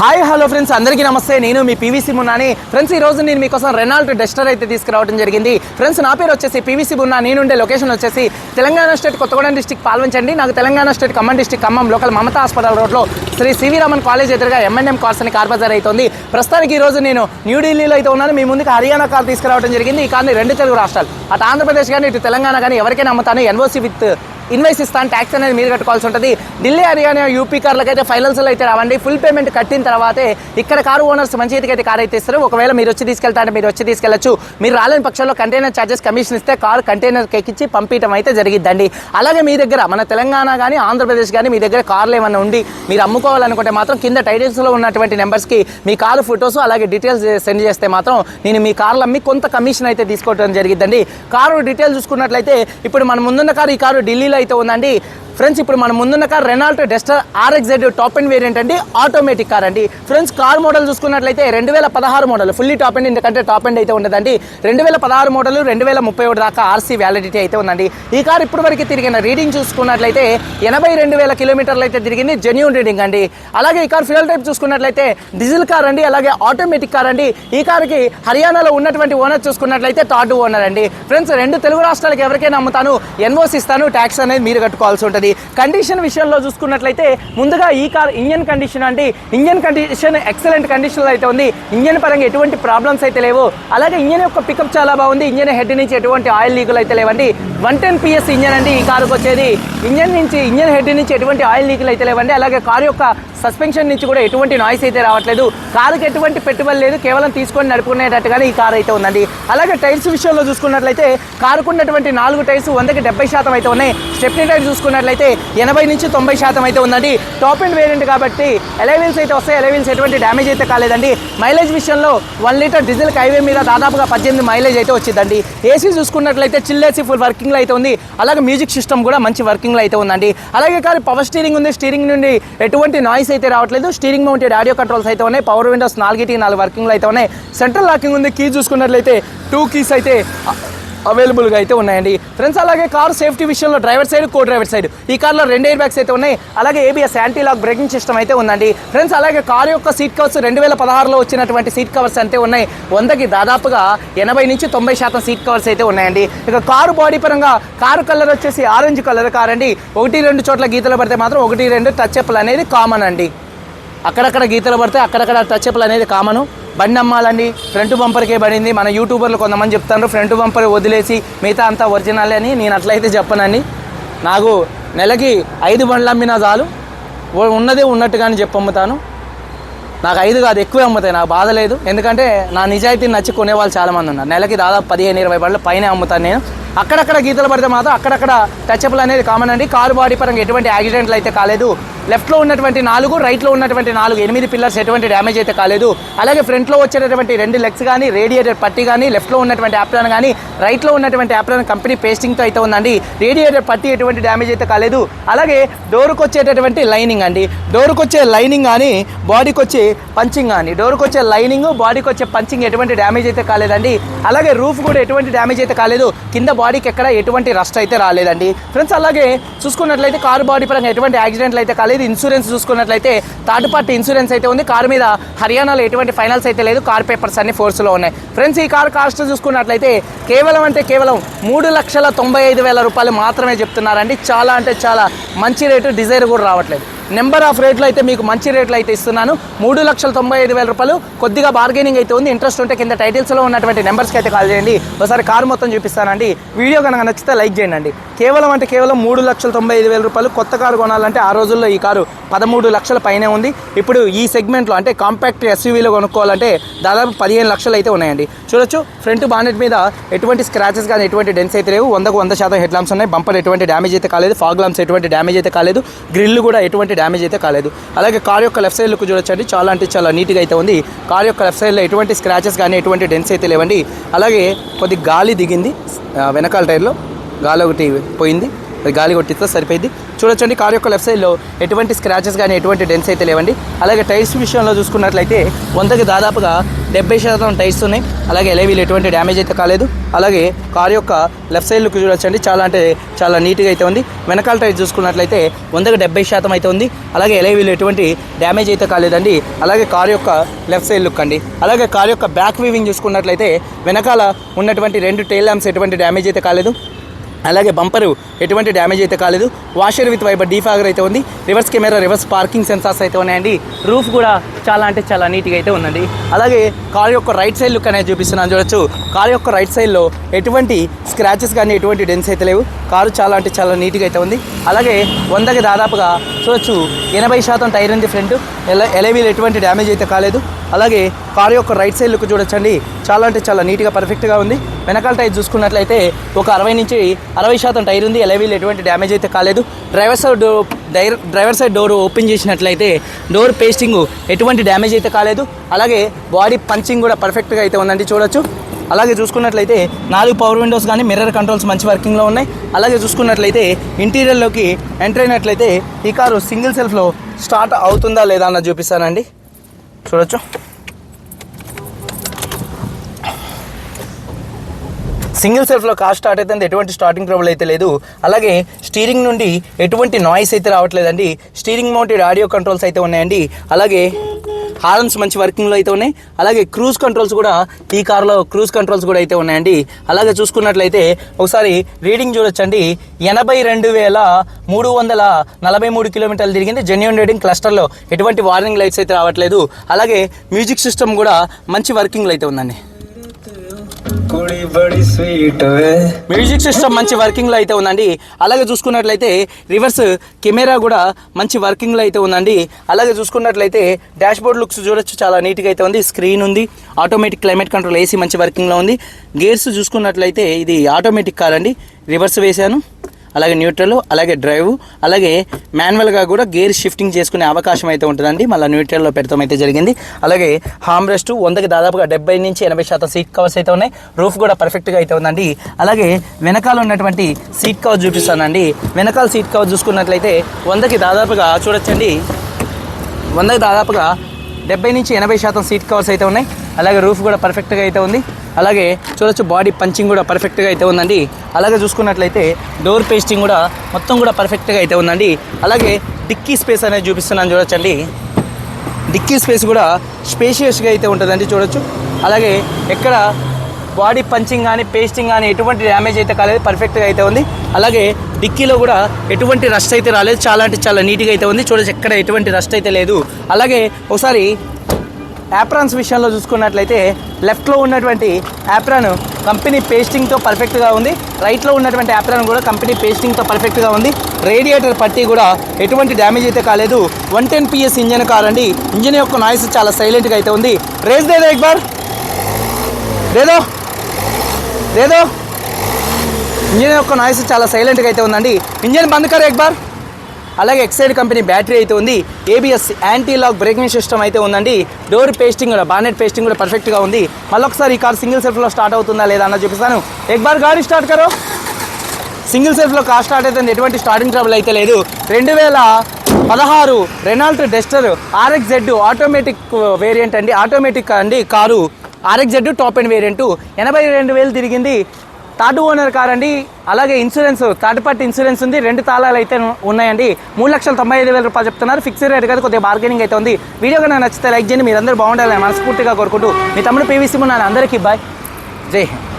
Hi hello friends అందరికీ నమస్తే. నేను మీ పీవీసీ మున్నాని. ఫ్రెండ్స్ ఈ రోజు నేను మీకోసం రెనాల్ట్ డెస్టర్ అయితే తీసుకురావడం జరిగింది. ఫ్రెండ్స్ నా పేరు వచ్చేసి పీవీసీ మున్నా. నేనుండే లొకేషన్ వచ్చేసి తెలంగాణ స్టేట్ కొత్తగూడెం డిస్టిక్ పాల్వంచండి. నాకు Telangana state Khammam district Khammam local Mamata hospital రోడ్లో శ్రీ సివి రామన్ కాలేజ్ ఎదురుగా ఎంఎన్ఎం కార్స్ అని కార్ బజార్ అవుతుంది. ప్రస్తుతానికి ఈ రోజు నేను న్యూఢిల్లీలో అయితే ఉన్నాను. మీ ముందుకు హర్యానా కార్ తీసుకురావడం జరిగింది. ఈ కార్ని రెండు తెలుగు రాష్ట్రాలు అటు ఆంధ్రప్రదేశ్ కానీ ఇటు తెలంగాణ కానీ ఎవరికైనా అమ్ముతాను. ఎన్ఓసి విత్ ఇన్వైస్ ఇస్తాను ట్యాక్స్ అనేది మీరు కట్టుకోవాల్సి ఉంటుంది. ఢిల్లీ హర్యానా యూపీ కార్లకు అయితే ఫైనల్స్లో అయితే రావండి. ఫుల్ పేమెంట్ కట్టిన తర్వాతే ఇక్కడ కారు ఓనర్స్ మంచి అయితే కార్ అయితే ఇస్తారు. ఒకవేళ మీరు వచ్చి తీసుకెళ్తారంటే మీరు వచ్చి తీసుకెళ్ళొచ్చు మీరు రాలేని పక్షంలో కంటైనర్ ఛార్జెస్ కమిషన్ ఇస్తే కారు కంటైనర్ ఎక్కించి పంపించడం అయితే జరిగిద్దండి. అలాగే మీ దగ్గర మన తెలంగాణ కానీ ఆంధ్రప్రదేశ్ కానీ మీ దగ్గర కార్లు ఏమైనా ఉండి మీరు అమ్ముకోవాలనుకుంటే మాత్రం కింద టైటిల్స్లో ఉన్నటువంటి నెంబర్స్కి మీ కారు ఫొటోస్ అలాగే డీటెయిల్స్ సెండ్ చేస్తే మాత్రం నేను మీ కార్లు అమ్మి కొంత కమిషన్ అయితే తీసుకోవడం జరిగిద్దండి. కారు డీటెయిల్స్ చూసుకున్నట్లయితే ఇప్పుడు మన ముందున్న కారు ఈ కారు ఢిల్లీలో అయితే ఉందండి. ఫ్రెండ్స్ ఇప్పుడు మన ముందున్న car Renault Duster RXZ top end variant అండి. ఆటోమేటిక్ కార్ అండి. ఫ్రెండ్స్ కార్ మోడల్ చూసుకున్నట్లయితే రెండు వేల పదహారు మోడల్ ఫుల్లీ టాప్ అండ్ ఎందుకంటే టాప్ అండ్ అయితే ఉండదండి. రెండు వేల పదహారు మోడల్ రెండు వేల ముప్పై ఒకటి దాకా ఆర్సీ వ్యాలిడిటీ అయితే ఉందండి. ఈ కార్ ఇప్పుడు వరకు తిరిగిన రీడింగ్ చూసుకున్నట్లయితే ఎనభై రెండు వేల కిలోమీటర్లు అయితే తిరిగింది. జెన్యూన్ రీడింగ్ అండి. అలాగే ఈ కార్ ఫ్యూయల్ టైప్ చూసుకున్నట్లయితే డీజిల్ కార్ అండి. అలాగే ఆటోమేటిక్ కార్ అండి. ఈ కార్కి హర్యానాలో ఉన్నటువంటి ఓనర్ చూసుకున్నట్లయితే థర్డ్ ఓనర్ అండి. ఫ్రెండ్స్ రెండు తెలుగు రాష్ట్రాలకు ఎవరికైనా అమ్ముతాను ఎన్ఓసి ఇస్తాను ట్యాక్స్ అనేది మీరు కట్టుకోవాల్సి ఉంటుంది. కండిషన్ విషయంలో చూసుకున్నట్లయితే ముందుగా ఈ కార్ ఇంజన్ కండిషన్ అండి. ఇంజన్ కండిషన్ ఎక్సలెంట్ కండిషన్లో అయితే ఉంది. ఇంజన్ పరంగా ఎటువంటి ప్రాబ్లమ్స్ అయితే లేవు. అలాగే ఇంజన్ యొక్క పికప్ చాలా బాగుంది. ఇంజన్ హెడ్ నుంచి ఎటువంటి ఆయిల్ లీకులు అయితే లేవండి. వన్ టెన్ పిఎస్ ఇంజన్ అండి ఈ కారుకు వచ్చేది. ఇంజన్ నుంచి ఇంజన్ హెడ్ నుంచి ఎటువంటి ఆయిల్ లీకులు అయితే లేవండి. అలాగే కారు యొక్క సస్పెన్షన్ నుంచి కూడా ఎటువంటి నాయిస్ అయితే రావట్లేదు. కారుకి ఎటువంటి పెట్టుబడి లేదు. కేవలం తీసుకొని నడుపుకునేటట్టుగానే ఈ కారు అయితే ఉందండి. అలాగే టైర్స్ విషయంలో చూసుకున్నట్లయితే కారుకున్నటువంటి నాలుగు టైర్స్ వందకి డెబ్బై శాతం అయితే ఉన్నాయి. స్టెప్నీ టైర్ చూసుకున్నట్లయితే ఎనభై నుంచి తొంభై శాతం అయితే ఉందండి. టాప్ అండ్ వేరియంట్ కాబట్టి ఎలవీల్స్ అయితే వస్తాయి. ఎలవీల్స్ ఎటువంటి డ్యామేజ్ అయితే కాలేదండి. మైలేజ్ విషయంలో వన్ లీటర్ డీజిల్ హైవే మీద దాదాపుగా పద్దెనిమిది మైలేజ్ అయితే వచ్చిందండి. ఏసీ చూసుకున్నట్లయితే చిల్ ఏసీ ఫుల్ వర్కింగ్లో అయితే ఉంది. అలాగే మ్యూజిక్ సిస్టమ్ కూడా మంచి వర్కింగ్లో అయితే ఉందండి. అలాగే కానీ పవర్ స్టీరింగ్ ఉంది. స్టీరింగ్ నుండి ఎటువంటి నాయిస్ అయితే రావట్లేదు. స్టీరింగ్ మౌంటెడ్ ఆడియో కంట్రోల్స్ అయితే ఉన్నాయి. పవర్ విండోస్ నాలుగిటి నాలుగు వర్కింగ్లు అయితే ఉన్నాయి. సెంట్రల్ లాకింగ్ ఉంది. కీ చూసుకున్నట్లయితే టూ కీస్ అయితే అవైలబుల్గా అయితే ఉన్నాయండి. ఫ్రెండ్స్ అలాగే కార్ సేఫ్టీ విషయంలో driver side co driver side ఈ కార్లో రెండు ఎయిర్ బ్యాగ్స్ అయితే ఉన్నాయి. అలాగే ABS anti lock braking system అయితే ఉందండి. ఫ్రెండ్స్ అలాగే కార్ యొక్క సీట్ కవర్స్ రెండు వేల పదహారులో వచ్చినటువంటి సీట్ కవర్స్ అంతే ఉన్నాయి. వందకి దాదాపుగా ఎనభై నుంచి తొంభై శాతం సీట్ కవర్స్ అయితే ఉన్నాయండి. ఇక కారు బాడీ పరంగా కారు కలర్ వచ్చేసి ఆరెంజ్ కలర్ కార్ అండి ఒకటి రెండు చోట్ల గీతలు పడితే మాత్రం ఒకటి రెండు టచ్ అప్లు అనేది కామన్ అండి. అక్కడక్కడ గీతలు పడితే అక్కడక్కడ టచ్అప్లు అనేది కామను. బండి అమ్మాలండి. ఫ్రంట్ బంపర్కే పడింది. మన యూట్యూబర్లు కొంతమంది చెప్తారు ఫ్రంట్ బంపర్ వదిలేసి మిగతా అంతా ఒరిజినల్ అని నేను అట్లయితే చెప్పనండి. నాకు నెలకి ఐదు బండ్లు అమ్మినా చాలు. ఉ- ఉన్నదే ఉన్నట్టుగానే చెప్పమ్ముతాను. నాకు ఐదు కాదు ఎక్కువే అమ్ముతాయి. నాకు బాధ లేదు. ఎందుకంటే నా నిజాయితీని నచ్చి కొనేవాళ్ళు చాలామంది ఉన్నారు. నెలకి దాదాపు పదిహేను ఇరవై బండ్ల పైన అమ్ముతాను నేను. అక్కడక్కడ గీతలు పడితే మాత్రం అక్కడక్కడ టచ్అప్లు అనేది కామన్ అండి. కారు బాడీ పరంగా ఎటువంటి యాక్సిడెంట్లు అయితే కాలేదు. లెఫ్ట్లో ఉన్నటువంటి నాలుగు రైట్లో ఉన్నటువంటి నాలుగు ఎనిమిది పిల్లర్స్ ఎటువంటి డ్యామేజ్ అయితే కాలేదు. అలాగే ఫ్రంట్లో వచ్చేటటువంటి రెండు లెగ్స్ కానీ రేడియేటర్ పట్టి కానీ లెఫ్ట్లో ఉన్నటువంటి యాప్రాన్ కానీ రైట్లో ఉన్నటువంటి యాప్రాన్ కంపెనీ పేస్టింగ్తో అయితే ఉందండి. రేడియేటర్ పట్టి ఎటువంటి డ్యామేజ్ అయితే కాలేదు. అలాగే డోర్కి వచ్చేటటువంటి లైనింగ్ అండి. డోర్కి వచ్చే లైనింగ్ కానీ బాడీకి వచ్చే పంచింగ్ కానీ డోర్కి వచ్చే లైనింగ్ బాడీకి వచ్చే పంచింగ్ ఎటువంటి డ్యామేజ్ అయితే కాలేదండి. అలాగే రూఫ్ కూడా ఎటువంటి డ్యామేజ్ అయితే కాలేదు. కింద బాడీకి ఎక్కడ ఎటువంటి రస్ట్ అయితే రాలేదండి. ఫ్రెండ్స్ అలాగే చూసుకున్నట్లయితే కారు బాడీ పరంగా ఎటువంటి యాక్సిడెంట్లు అయితే కాలేదు. ఇన్సూరెన్స్ చూసుకున్నట్లయితే థర్డ్ పార్టీ ఇన్సూరెన్స్ అయితే ఉంది. కారు మీద హర్యానాలో ఎటువంటి ఫైనల్స్ అయితే లేదు. కార్ పేపర్స్ అన్ని ఫోర్స్లో ఉన్నాయి. ఫ్రెండ్స్ ఈ కార్ కాస్ట్ చూసుకున్నట్లయితే కేవలం అంటే కేవలం మూడు లక్షల తొంభై ఐదు వేల రూపాయలు మాత్రమే చెప్తున్నారండి. చాలా అంటే చాలా మంచి రేటు డిజైర్ కూడా రావట్లేదు. నెంబర్ ఆఫ్ రేట్లు అయితే మీకు మంచి రేట్లు అయితే ఇస్తున్నాను. మూడు లక్షల తొంభై ఐదు వేల రూపాయలు కొద్దిగా బార్గెనింగ్ అయితే ఉంది. ఇంట్రెస్ట్ ఉంటే కింద టైటిల్స్లో ఉన్నటువంటి నెంబర్స్కి అయితే కాల్ చేయండి. ఒకసారి కారు మొత్తం చూపిస్తానండి. వీడియో కనుక నచ్చితే లైక్ చేయండి. కేవలం అంటే కేవలం మూడు లక్షల తొంభై ఐదు వేల రూపాయలు కొత్త కారు కొనాలంటే ఆ రోజుల్లో ఈ కారు పదమూడు లక్షల పైనే ఉంది. ఇప్పుడు ఈ సెగ్మెంట్లో అంటే కాంపాక్ట్ ఎస్యూవీలో కొనుక్కోవాలంటే దాదాపు పదిహేను లక్షలు అయితే ఉన్నాయండి. చూడొచ్చు ఫ్రంట్ బానెట్ మీద ఎటువంటి స్క్రాచెస్ కానీ ఎటువంటి డెన్స్ అయితే లేవు. వందకు వంద శాతం హెడ్ లాంప్స్ ఉన్నాయి. బంపర్ ఎటువంటి డ్యామేజ్ అయితే కాలేదు. ఫాగ్ లాంప్స్ ఎటువంటి డ్యామేజ్ అయితే కాలేదు. గ్రిల్ కూడా ఎటువంటి డ్యామేజ్ అయితే కాలేదు. అలాగే కార్ యొక్క లెఫ్ట్ సైడ్ లుక్ చూడొచ్చండి. చాలా అంటే చాలా నీట్గా అయితే ఉంది. కార్ యొక్క లెఫ్ట్ సైడ్లో ఎటువంటి స్క్రాచెస్ కానీ ఎటువంటి డెన్స్ అయితే లేవండి. అలాగే కొద్ది గాలి దిగింది. వెనకాల టైర్లో గాలి ఒకటి పోయింది. గాలి కొట్టిస్తే సరిపోయింది. చూడొచ్చండి కార్ యొక్క లెఫ్ట్ సైడ్లో ఎటువంటి స్క్రాచెస్ కానీ ఎటువంటి డెన్స్ అయితే లేవండి. అలాగే టైర్స్ విషయంలో చూసుకున్నట్లయితే వందకి దాదాపుగా డెబ్బై శాతం టైర్స్ ఉన్నాయి. అలాగే ఎలేవీలు ఎటువంటి డ్యామేజ్ అయితే కాలేదు. అలాగే కార్ యొక్క లెఫ్ట్ సైడ్ లుక్ చూడొచ్చండి. చాలా అంటే చాలా నీట్గా అయితే ఉంది. వెనకాల టైర్ చూసుకున్నట్లయితే వందకి డెబ్బై శాతం అయితే ఉంది. అలాగే ఎలేవీలు ఎటువంటి డ్యామేజ్ అయితే కాలేదండి. అలాగే కార్ యొక్క లెఫ్ట్ సైడ్ లుక్ అండి. అలాగే కార్ యొక్క బ్యాక్ వీవింగ్ చూసుకున్నట్లయితే వెనకాల ఉన్నటువంటి రెండు టైల్ ల్యాంప్స్ ఎటువంటి డ్యామేజ్ అయితే కాలేదు. అలాగే బంపరు ఎటువంటి డ్యామేజ్ అయితే కాలేదు. వాషర్ విత్ వైబర్ డీఫాగర్ అయితే ఉంది. Reverse camera reverse parking sensors అయితే ఉన్నాయండి. రూఫ్ కూడా చాలా అంటే చాలా నీట్గా అయితే ఉందండి. అలాగే కార్ యొక్క రైట్ సైడ్ లుక్ అనేది చూపిస్తున్నాను చూడొచ్చు. కార్ యొక్క రైట్ సైడ్లో ఎటువంటి స్క్రాచెస్ కానీ ఎటువంటి డెన్స్ అయితే లేవు. కారు చాలా అంటే చాలా నీట్గా అయితే ఉంది. అలాగే వందకి దాదాపుగా చూడొచ్చు ఎనభై శాతం టైర్ ఉంది ఫ్రంట్. ఎలా ఎలవీలు ఎటువంటి డ్యామేజ్ అయితే కాలేదు. అలాగే కారు యొక్క రైట్ సైడ్ లుక్ చూడొచ్చండి. చాలా అంటే చాలా నీట్గా పర్ఫెక్ట్గా ఉంది. వెనకాల టైర్ చూసుకున్నట్లయితే ఒక అరవై నుంచి అరవై శాతం టైర్ ఉంది. ఎలవీలు ఎటువంటి డ్యామేజ్ అయితే కాలేదు. డ్రైవర్ సైడ్ డోర్ డైర్ డ్రైవర్ సైడ్ డోర్ ఓపెన్ చేసినట్లయితే డోర్ పేస్టింగ్ ఎటువంటి డ్యామేజ్ అయితే కాలేదు. అలాగే బాడీ పంచింగ్ కూడా పర్ఫెక్ట్గా అయితే ఉందండి చూడొచ్చు. అలాగే చూసుకున్నట్లయితే నాలుగు పవర్ విండోస్ కానీ మిర్రర్ కంట్రోల్స్ మంచి వర్కింగ్లో ఉన్నాయి. అలాగే చూసుకున్నట్లయితే ఇంటీరియర్లోకి ఎంటర్ అయినట్లయితే ఈ కారు సింగిల్ సెల్ఫ్లో స్టార్ట్ అవుతుందా లేదా అన్న చూపిస్తానండి. చూడొచ్చు. సింగిల్ సెల్ఫ్లో కార్ స్టార్ట్ అయితే ఎటువంటి స్టార్టింగ్ ట్రబుల్ అయితే లేదు. అలాగే స్టీరింగ్ నుండి ఎటువంటి నాయిస్ అయితే రావట్లేదండి. స్టీరింగ్ మౌంటెడ్ ఆడియో కంట్రోల్స్ అయితే ఉన్నాయండి. అలాగే హార్న్స్ మంచి వర్కింగ్లో అయితే ఉన్నాయి. అలాగే క్రూజ్ కంట్రోల్స్ కూడా ఈ కార్లో క్రూజ్ కంట్రోల్స్ కూడా అయితే ఉన్నాయండి. అలాగే చూసుకున్నట్లయితే ఒకసారి రీడింగ్ చూడొచ్చండి. ఎనభై రెండు వేల మూడు వందల నలభై మూడు కిలోమీటర్లు తిరిగింది. జెన్యున్ రీడింగ్ క్లస్టర్లో ఎటువంటి వార్నింగ్ లైట్స్ అయితే రావట్లేదు. అలాగే మ్యూజిక్ సిస్టమ్ కూడా మంచి వర్కింగ్లో అయితే ఉందండి. మ్యూజిక్ సిస్టమ్ మంచి వర్కింగ్లో అయితే ఉందండి. అలాగే చూసుకున్నట్లయితే రివర్స్ కెమెరా కూడా మంచి వర్కింగ్లో అయితే ఉందండి. అలాగే చూసుకున్నట్లయితే డాష్ బోర్డ్ లుక్స్ చూడొచ్చు చాలా నీట్గా అయితే ఉంది. స్క్రీన్ ఉంది ఆటోమేటిక్ క్లైమేట్ కంట్రోల్ ఏసీ మంచి వర్కింగ్లో ఉంది. గేర్స్ చూసుకున్నట్లయితే ఇది ఆటోమేటిక్ కాదండి రివర్స్ వేశాను. అలాగే న్యూట్రల్ అలాగే డ్రైవ్ అలాగే మాన్యువల్గా కూడా గేర్ షిఫ్టింగ్ చేసుకునే అవకాశం అయితే ఉంటుందండి. మళ్ళీ న్యూట్రల్లో పెడతాం అయితే జరిగింది. అలాగే హామ్ రెస్ట్ వందకి దాదాపుగా డెబ్బై నుంచి ఎనభై శాతం సీట్ కవర్స్ అయితే ఉన్నాయి. రూఫ్ కూడా పర్ఫెక్ట్గా అయితే ఉందండి. అలాగే వెనకాల ఉన్నటువంటి సీట్ కవర్ చూపిస్తానండి. వెనకాల సీట్ కవర్ చూసుకున్నట్లయితే వందకి దాదాపుగా చూడొచ్చండి. వందకి దాదాపుగా డెబ్బై నుంచి ఎనభై శాతం సీట్ కవర్స్ అయితే ఉన్నాయి. అలాగే రూఫ్ కూడా పర్ఫెక్ట్గా అయితే ఉంది. అలాగే చూడొచ్చు బాడీ పంచింగ్ కూడా పర్ఫెక్ట్గా అయితే ఉందండి. అలాగే చూసుకున్నట్లయితే డోర్ పేస్టింగ్ కూడా మొత్తం కూడా పర్ఫెక్ట్గా అయితే ఉందండి. అలాగే డిక్కీ స్పేస్ అనేది చూపిస్తున్నాను చూడొచ్చండి డిక్కీ స్పేస్ కూడా స్పేషియస్గా అయితే ఉంటుందండి చూడొచ్చు. అలాగే ఎక్కడ బాడీ పంచింగ్ కానీ పేస్టింగ్ కానీ ఎటువంటి డ్యామేజ్ అయితే కాలేదు పర్ఫెక్ట్గా అయితే ఉంది. అలాగే డిక్కీలో కూడా ఎటువంటి రష్ అయితే రాలేదు. చాలా అంటే చాలా నీట్గా అయితే ఉంది. చూడొచ్చు ఎక్కడ ఎటువంటి రష్ అయితే లేదు. అలాగే ఒకసారి యాప్రాన్స్ విషయంలో చూసుకున్నట్లయితే లెఫ్ట్లో ఉన్నటువంటి యాప్రాన్ కంపెనీ పేస్టింగ్తో పర్ఫెక్ట్గా ఉంది. రైట్లో ఉన్నటువంటి యాప్రాన్ కూడా కంపెనీ పేస్టింగ్తో పర్ఫెక్ట్గా ఉంది. రేడియేటర్ పట్టి కూడా ఎటువంటి డ్యామేజ్ అయితే కాలేదు. One ten PS engine car అండి. ఇంజన్ యొక్క నాయిస్ చాలా సైలెంట్గా అయితే ఉంది. రేస్ దేదో ఎక్బార్ లేదో దేదో? దేదో? ఇంజన్ యొక్క నాయిస్ చాలా సైలెంట్గా అయితే ఉందండి. ఇంజన్ బంద్ కర్ ఎక్ బార్ అలాగే ఎక్సైడ్ కంపెనీ బ్యాటరీ అయితే ఉంది. ABS anti lock braking system అయితే ఉందండి. డోర్ పేస్టింగ్ కూడా బానెట్ పేస్టింగ్ కూడా పర్ఫెక్ట్గా ఉంది. మళ్ళొకసారి ఈ కార్ సింగిల్ సెల్ఫ్లో స్టార్ట్ అవుతుందా లేదా అన్న చూపిస్తాను. ఎక్ బార్ గాడి స్టార్ట్ కరో. సింగిల్ సెల్ఫ్లో కార్ స్టార్ట్ అయితే ఎటువంటి స్టార్టింగ్ ట్రబుల్ అయితే లేదు. రెండు వేల పదహారు Renault Duster RX Z automatic variant అండి. ఆటోమేటిక్ అండి car. RX Z top end variant ఎనభై రెండు వేలు తిరిగింది. థర్డ్ ఓనర్ కార్ అండి అలాగే ఇన్సూరెన్స్ థర్డ్ పార్టీ ఇన్సూరెన్స్ ఉంది. రెండు తాళాలు అయితే ఉన్నాయండి. మూడు లక్షల తొంభై ఐదు వేల రూపాయలు చెప్తున్నారు. ఫిక్స్డ్ రేట్ కదా కొద్దిగా బార్గెనింగ్ అయితే ఉంది. వీడియో కనుక నచ్చితే లైక్ చేయండి. మీరందరూ బాగుండాలని మనస్ఫూర్తిగా కోరుకుంటూ మీ తమ్ముడు పీవీసీ ఉన్నాను అందరికీ బాయ్. జై హింద్.